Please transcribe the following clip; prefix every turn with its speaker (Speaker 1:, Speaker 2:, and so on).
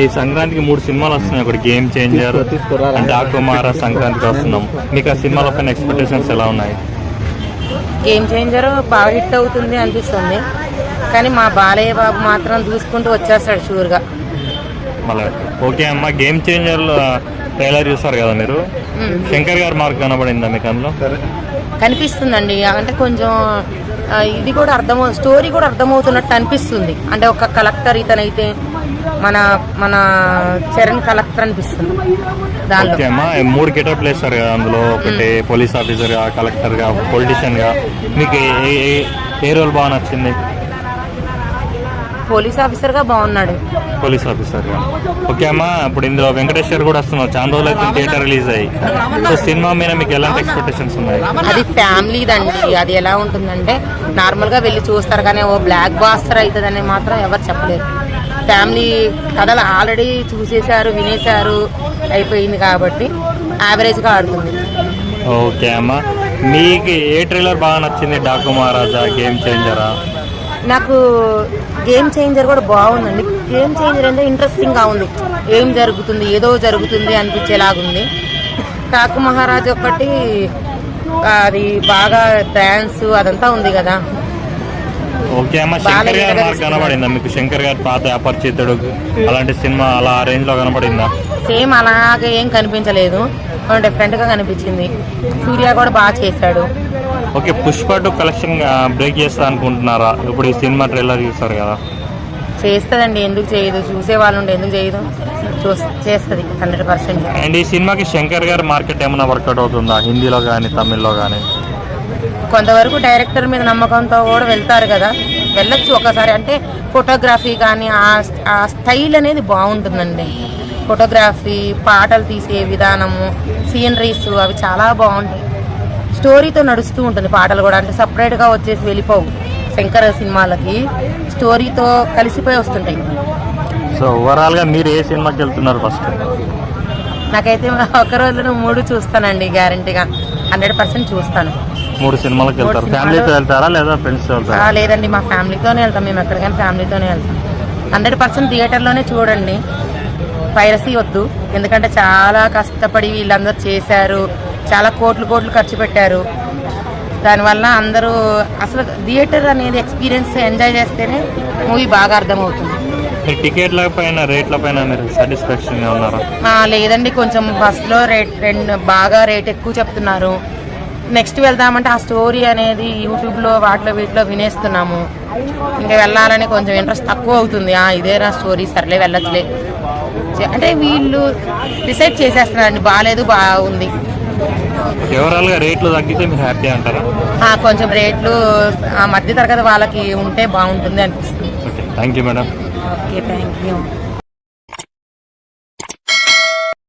Speaker 1: ఈ సంక్రాంతికి మూడు సినిమాలు వస్తున్నాయి. ఒకటి గేమ్ చేంజర్ అంటే ఆకుమార సంక్రాంతికి వస్తున్నాం. మీకు ఆ సినిమాల పైన ఎక్స్పెక్టేషన్స్ ఎలా ఉన్నాయి?
Speaker 2: గేమ్ చేంజర్ బాగా హిట్ అవుతుంది అనిపిస్తుంది. కానీ మా బాలయ్య బాబు మాత్రం చూసుకుంటూ వచ్చేస్తాడు షూర్గా
Speaker 1: మళ్ళీ ఓకే అమ్మ గేమ్ చేంజర్ ట్రైలర్ చూస్తారు కదా మీరు. శంకర్ గారి మార్క్ కనబడిందా మీకు అందులో
Speaker 2: కనిపిస్తుందండి. అంటే కొంచెం ఇది కూడా అర్థం స్టోరీ కూడా అర్థమవుతున్నట్టు అనిపిస్తుంది. అంటే ఒక కలెక్టర్ ఇతనైతే మన మన చరణ్ కలెక్టర్ అనిపిస్తుంది దానిలో.
Speaker 1: మూడు గెటప్ వేస్తారు కదా అందులో? ఒకటి పోలీస్ ఆఫీసర్గా కలెక్టర్గా పొలిటీషియన్గా. మీకు ఏ- ఏ- ఏ- ఏ రోల్ బాగా నచ్చింది?
Speaker 2: పోలీస్ ఆఫీసర్గా బాగున్నాడు.
Speaker 1: పోలీస్ ఆఫీసర్గా. ఓకే అమ్మ ఇప్పుడు ఇందులో వెంకటేశ్వర్ కూడా వస్తున్నారు చాలా రోజులు అయితే థియేటర్ రిలీజ్ అయ్యి. సో సినిమా మీద మీకు ఎలాంటి ఎక్స్పెక్టేషన్స్ ఉన్నాయి?
Speaker 2: అది ఫ్యామిలీదండి. అది ఎలా ఉంటుందంటే నార్మల్గా వెళ్ళి చూస్తారు కానీ ఓ బ్లాక్ బాస్టర్ అవుతుందని మాత్రం ఎవరు చెప్పలేరు. ఫ్యామిలీ కథలు ఆల్రెడీ చూసేశారు వినేశారు అయిపోయింది కాబట్టి యావరేజ్గా ఆడుతుంది.
Speaker 1: ఓకే అమ్మ. మీకు ఏ ట్రైలర్ బాగా నచ్చింది? డాకు మహారాజా గేమ్ చేంజరా?
Speaker 2: నాకు గేమ్ చేంజర్ కూడా బాగుందండి. గేమ్ చేంజర్ అంటే ఇంట్రెస్టింగ్గా ఉంది. ఏం జరుగుతుంది ఏదో జరుగుతుంది అనిపించేలాగుంది. కాకు మహారాజ్ ఒకటి అది బాగా డ్యాన్స్ అదంతా ఉంది కదా.
Speaker 1: ఓకే అమ్మ శంకర్ గారి కనబడిందా మీకు? శంకర్ గారి పాత అపరిచితుడు అలాంటి సినిమా అలా రేంజ్లో కనబడిందా?
Speaker 2: సేమ్ అలాగే ఏం కనిపించలేదు. డిఫరెంట్గా కనిపించింది. సూర్య కూడా బాగా చేశాడు.
Speaker 1: Okay Pushpa two collection break చేస్తా అనుకుంటున్నారా ఇప్పుడు ఈ సినిమా ట్రైలర్ చూస్తారు కదా.
Speaker 2: చేస్తుందండి ఎందుకు చేయదు? చూసే వాళ్ళు ఉండి ఎందుకు చేయదు? చూస్ చేస్తుంది హండ్రెడ్ పర్సెంట్.
Speaker 1: అండ్ ఈ సినిమాకి శంకర్ గారి మార్కెట్ ఏమైనా వర్కౌట్ అవుతుందా? హిందీలో కానీ తమిళ్ళో కానీ
Speaker 2: కొంతవరకు డైరెక్టర్ మీద నమ్మకంతో కూడా వెళ్తారు కదా. వెళ్ళొచ్చు ఒకసారి. అంటే ఫోటోగ్రఫీ కానీ ఆ ఆ స్టైల్ అనేది బాగుంటుందండి. ఫోటోగ్రఫీ పాటలు తీసే విధానము సీనరీస్ అవి చాలా బాగుంటాయి. స్టోరీతో నడుస్తూ ఉంటుంది పాటలు కూడా. అంటే సపరేట్గా వచ్చేసి వెళ్ళిపోవు. శంకర్ సినిమాలకి స్టోరీతో కలిసిపోయి వస్తుంటాయి.
Speaker 1: సో ఓవరాల్గా మీరు ఏ సినిమాకి వెళ్తున్నారు ఫస్ట్
Speaker 2: నాకైతే ఒక రోజులో మూడు చూస్తానండి గ్యారంటీగా హండ్రెడ్ పర్సెంట్ చూస్తాను.
Speaker 1: మూడు సినిమాలకు వెళ్తారు. ఫ్యామిలీతో. వెళ్తారా లేదా ఫ్రెండ్స్ వెళ్తారా?
Speaker 2: లేదండి మా ఫ్యామిలీతోనే వెళ్తాం. మేము ఎక్కడికైనా ఫ్యామిలీతోనే వెళ్తాం. హండ్రెడ్ పర్సెంట్ థియేటర్లోనే చూడండి. పైరసీ వద్దు. ఎందుకంటే చాలా కష్టపడి వీళ్ళందరూ చేశారు. చాలా కోట్లు కోట్లు ఖర్చు పెట్టారు. దానివల్ల అందరూ అసలు థియేటర్ అనేది ఎక్స్పీరియన్స్ ఎంజాయ్ చేస్తేనే మూవీ బాగా అర్థమవుతుంది.
Speaker 1: టికెట్ల పైన రేట్ల పైన మీరు సాటిస్ఫాక్షన్
Speaker 2: లేదండి. కొంచెం బస్లో రేట్ రెండు బాగా రేట్ ఎక్కువ చెప్తున్నారు. నెక్స్ట్ వెళ్దామంటే ఆ స్టోరీ అనేది యూట్యూబ్లో వాటిలో వీటిలో వినేస్తున్నాము. ఇంకా వెళ్ళాలని కొంచెం ఇంట్రెస్ట్ తక్కువ అవుతుంది. ఆ ఇదేనా స్టోరీ సర్లే వెళ్ళచ్చులే. చే- అంటే వీళ్ళు డిసైడ్ చేసేస్తున్నారండి. బాగాలేదు బాగుంది.
Speaker 1: ఓవరాల్గా రేట్లు తగ్గితే మీరు హ్యాపీ అంటారా?
Speaker 2: కొంచెం రేట్లు ఆ మధ్య తరగతి వాళ్ళకి ఉంటే బాగుంటుంది అనిపిస్తుంది.
Speaker 1: Okay thank you madam.
Speaker 2: Okay thank you